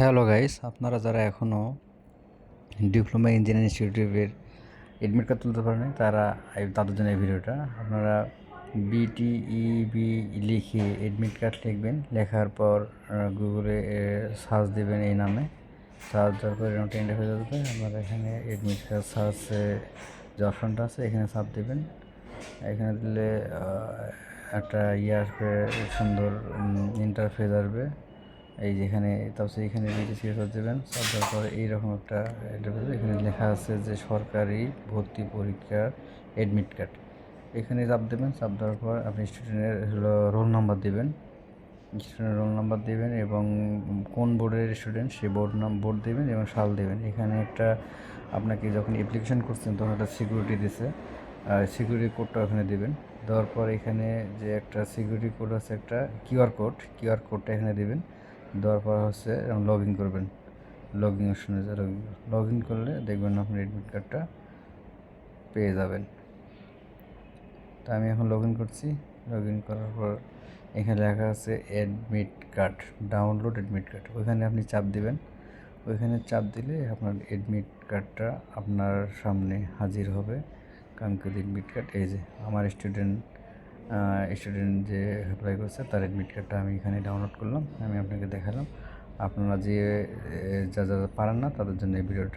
Hello guys, আপনারা যারা এখনও ডিপ্লোমা ইঞ্জিনিয়ারিং ইনস্টিটিউটের এডমিট কার্ড তুলতে পারেন, তারা তাদের জন্য এই ভিডিওটা। আপনারা বিটিইবি লিখে এডমিট কার্ড লিখবেন, লেখার পর গুগলে সার্চ দেবেন এই নামে। সার্চ দেওয়ার পর এরকম হয়ে যাবে আপনারা এখানে এডমিট কার্ড সার্চে যে অপশনটা আছে, এখানে সার্চ দেবেন। এখানে দিলে একটা ইয়ে আসবে সুন্দর ইন্টারফেস আসবে। এই যেখানে তারপরে এখানে বিটিসি সার্চ দেবেন দেওয়ার পরে এইরকম একটা। এখানে লেখা আছে যে সরকারি ভর্তি পরীক্ষার অ্যাডমিট কার্ড এখানে চাপ দেবেন চাপ দেওয়ার পর আপনি স্টুডেন্টের রোল নাম্বার দেবেন। স্টুডেন্টের রোল নাম্বার দেবেন এবং কোন বোর্ডের স্টুডেন্ট সে বোর্ড নাম বোর্ড দেবেন এবং সাল দেবেন। এখানে একটা আপনাকে যখন অ্যাপ্লিকেশন করছেন, তখন একটা সিকিউরিটি দিছে। আর সিকিউরিটি কোডটা ওখানে দেবেন। দেওয়ার পর এখানে যে একটা সিকিউরিটি কোড আছে একটা কিউআর কোড কিউআর কোডটা এখানে দেবেন। দেওয়ার পর হচ্ছে লগ ইন করবেন। লগ ইন অপশনে যে লগ ইন করলে দেখবেন আপনার এডমিট কার্ডটা পেয়ে যাবেন। তা আমি এখন লগ ইন করছি। লগ ইন করার পর এখানে লেখা আছে admit card download admit card ওইখানে আপনি চাপ দিবেন। ওইখানে চাপ দিলে আপনার অ্যাডমিট কার্ডটা আপনার সামনে হাজির হবে। কাঙ্ক্ষিত অ্যাডমিট কার্ড এই যে, আমার স্টুডেন্ট স্টুডেন্ট যে অ্যাপ্লাই করছে তার অ্যাডমিট কার্ডটা আমি এখানে ডাউনলোড করলাম, আমি আপনাকে দেখালাম। আপনারা যে যা যা পারেন না তাদের জন্য এই ভিডিওটা